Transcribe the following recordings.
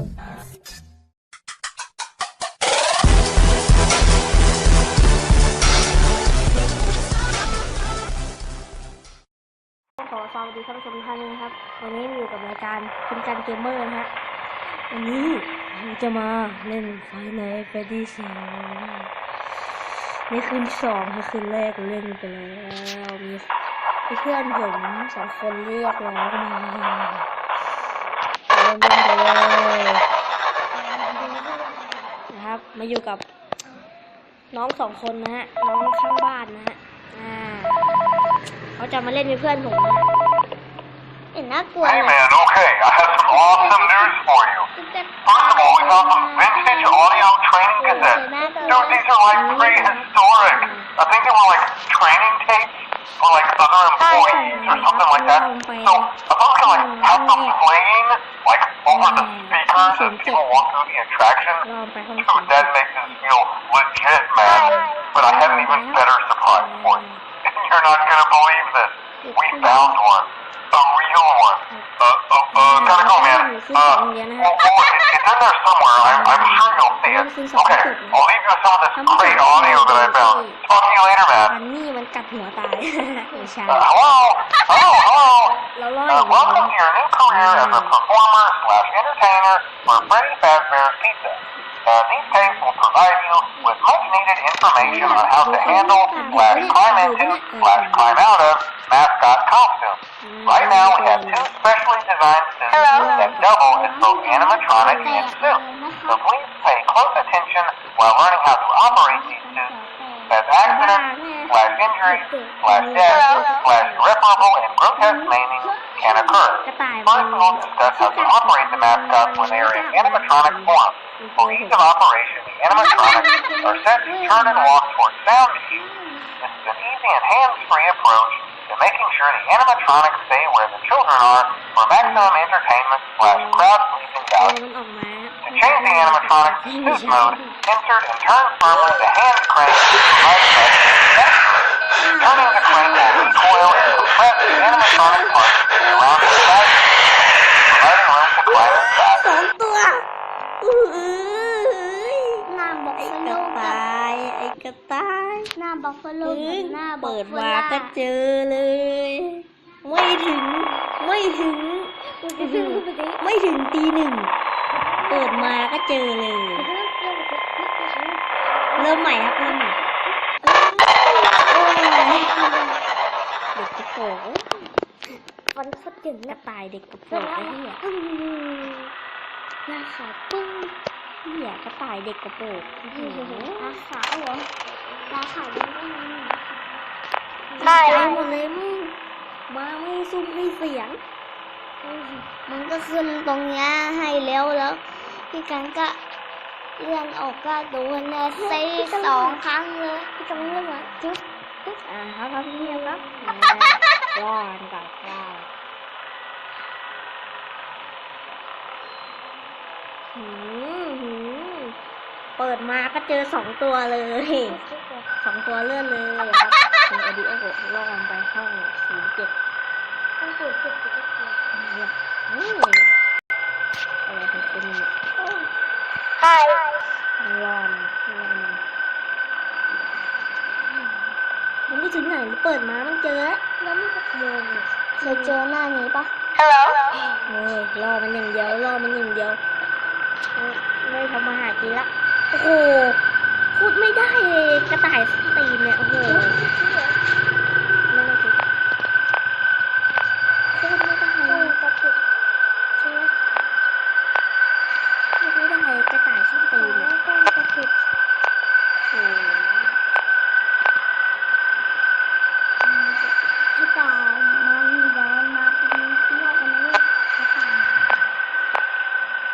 ขอสวัสดีท่านผู้ชมท่านนะครับ วันนี้อยู่กับรายการคุณจันเกมเมอร์นะฮะวันนี้เราจะมาเล่นไฟในเฟดดี้สองนี่คืนที่สองค่ะคืนแรกเล่นไปแล้วมีมีเพื่อนผมสองคนเรียกร้องมา เล่นไปเลยนะครับ มาอยู่กับ น้องสองคนนะฮะ น้องข้างบ้านนะฮะ อ่าเขาจะมาเล่นเป็นเพื่อนผมนะเห็นน่ากลัว Hey เลย man, okay, I have some awesome news for you. First of all, we found some vintage audio training cassettes. Dude, these are like prehistoric. I think they were like training tapes or like other employees or something like that. So if I was gonna like have the plane like over the speakers as people walk through the attraction, dude, that makes this feel legit, man. But I have an even better surprise for you. And you're not gonna believe this. We found one. A real one. Uh, uh, uh, gotta go, man. Uh, well, well, it's in there somewhere. I'm, I'm sure you'll see it. Okay, I'll leave you with some of this great audio that I found. Talk to you later, อั man. นนี้มันกัดหัวตาย ไม่ใช่ Uh, hello? Hello, hello? เราล่อ Uh, อย่างเดียว welcome to your new career as a performer slash entertainer for Freddy Fazbear's Pizza. Uh, these tapes will provide you with much needed information on how to handle slash climb into slash climb out of mascot costumes. Right now, we have two specially designed suits that double as both animatronic and suit. So please pay close attention while learning how to operate these suits as accidents slash Injury, slash death slash irreparable and grotesque maiming can occur. First, we will discuss how to operate the mascots when they are in animatronic form. For ease of operation, the animatronics are set to turn and walk towards sound cues. This is an easy and hands-free approach to making sure the animatronics stay where the children are for maximum entertainment slash crowd pleasing value. To change the animatronic's to suit mode, insert and turn firmly the hand crank to the right button. Turning the crank will recoil and compress the animatronic parts around the side, providing room to climb inside. สองตัวอื้อหน้าบอกไอ้ฟกโลระกับต่ายไอ้กระต่ายหน้าบอกฟโลกับหน้าบอเปิดมาล่าก็เจอเลย ไม่ถึง ไม่ถึง ไม่ถึงตีหนึ่ง เปิดมาก็เจอเลย เริ่มใหม่ครับเริ่มใหม่เด็กกระโปร งฟันโคตรเก่งกนะระต่ายเด็กกระโปรงไอ้เหี้ยหน้าขาวปึ้งเหี้ยกระต่ายเด็กกระโปรงโอ้โหหน้าขาวเหรอหน้าขาวยังไม่มีใช่หมดเลยมึงมาไม่ซุ่มให้เสียง มันก็ขึ้นตรงเนี้ยให้แล้วแล้วพี่กันก็เลื่อนออกก็โดนเนี่ยเซ่สองครั้งเลยพี่กันเลื่อนมาจุ๊บ อ่าครับครับพี่ครับรอดก่อนรอดหืมหืมเปิดมาก็เจอสองตัวเลยสองตัวเลื่อนเลยครับคุณอดีโอโหรอดไปห้องศูนย์เจ็ดต้องตรวจเจ็บปวดเนี่ยอืมอะไรของคุณเนี่ยใช่ต้องรอดรอนไม่ ถึงไหนเปิดมามันเจอแล้วแล้วไม่หกโมงเคยเจอหน้านี้ปะโอ้ยรอมันอย่างเดียวรอมันอย่างเดียวไม่ไม่ทำมาหากินละโอ้โหพูดไม่ได้เลยกระต่ายสนตีนเนี่ยโอ้โหไม่ต้องคิดพูดไม่ได้ เอ เล อย กระปุกใช่ไหม พูดไม่ได้เลยกระต่ายส้นตีนเนี่ย ต้องกระปุก โอ้โห พี่ตามันเดินมาเป็นเที่ยวกันเลยพี่ตา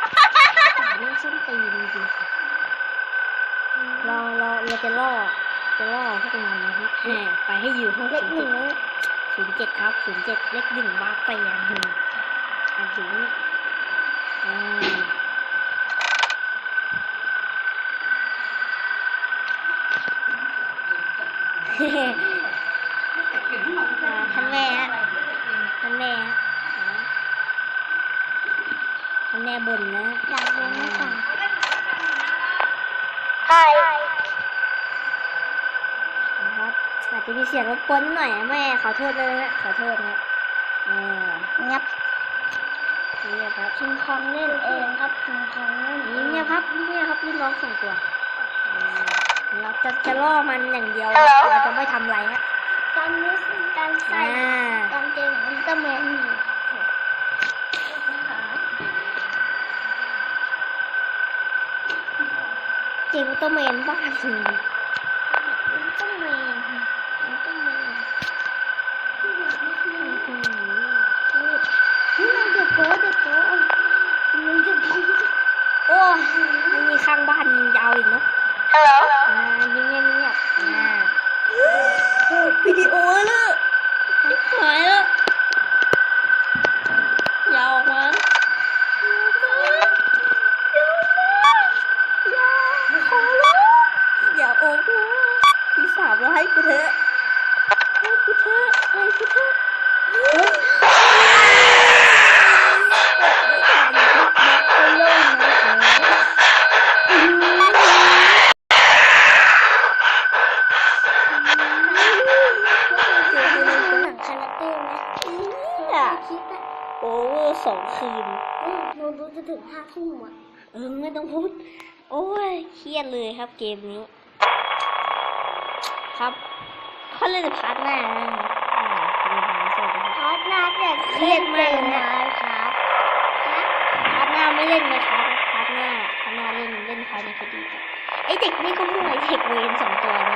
ก ระต่ายนี่ส้นตีนจริงๆรอรอเรา จะล่อ จะล่อพวกมันนะฮะแหมไปให้อยู่ห้องเล็กศูนหย์นึ่เจ็ดงศูนย์เจ็ดครับศูนย์เจ็ดเลขหนึ่งบาทไปอย่างหนึ่งอันถึงอ่าเฮ้อ่าท่านแม่ฮะท่านแม่ฮะท่านแม่บ่นนะอยากเรียนไม่ฟังนะครับอา จจะมีเสียงรบกวนหน่อยนะแม่ขอโทษเลยนะขอโทษนะเอองับนี่ครับคิงคองเล่นเองครับคิงคองเล่นเอนี่งเนี่ยครับนี่เนี่ยครับรุ่นน้องส่งตัวเออเราจะจะล่อมันอย่างเดียวเราจะไม่ทำอะไรฮะการนี้การใส่อ่าการเกงอุลตร้าแมนอยู่เจงอุลตร้าแมนบ้านถึง Hello เนี่ยคิดอะโอเวอร์สองคืนเราดูจะถึงห้าทุ่มอะเออไม่ต้องพูด โอ้ยเครียดเลยครับเกมนี้ ครับเขาเล่นพาร์ทหน้านะอ่าเป็นพาร์ทสวัสดีครับพอดน่าจะเครียดมากเลยนะครับพาร์ทหน้าไม่เล่นนะครับพาร์ทหน้าพาร์ทหน้าเล่นเล่นภายในคดีครับไอเด็กนี่ก็มั่วไอเด็กเวนสองตัวนี้เ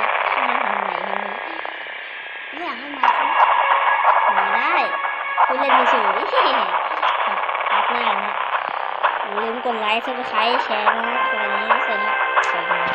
本来这个还行，可能是一次吧。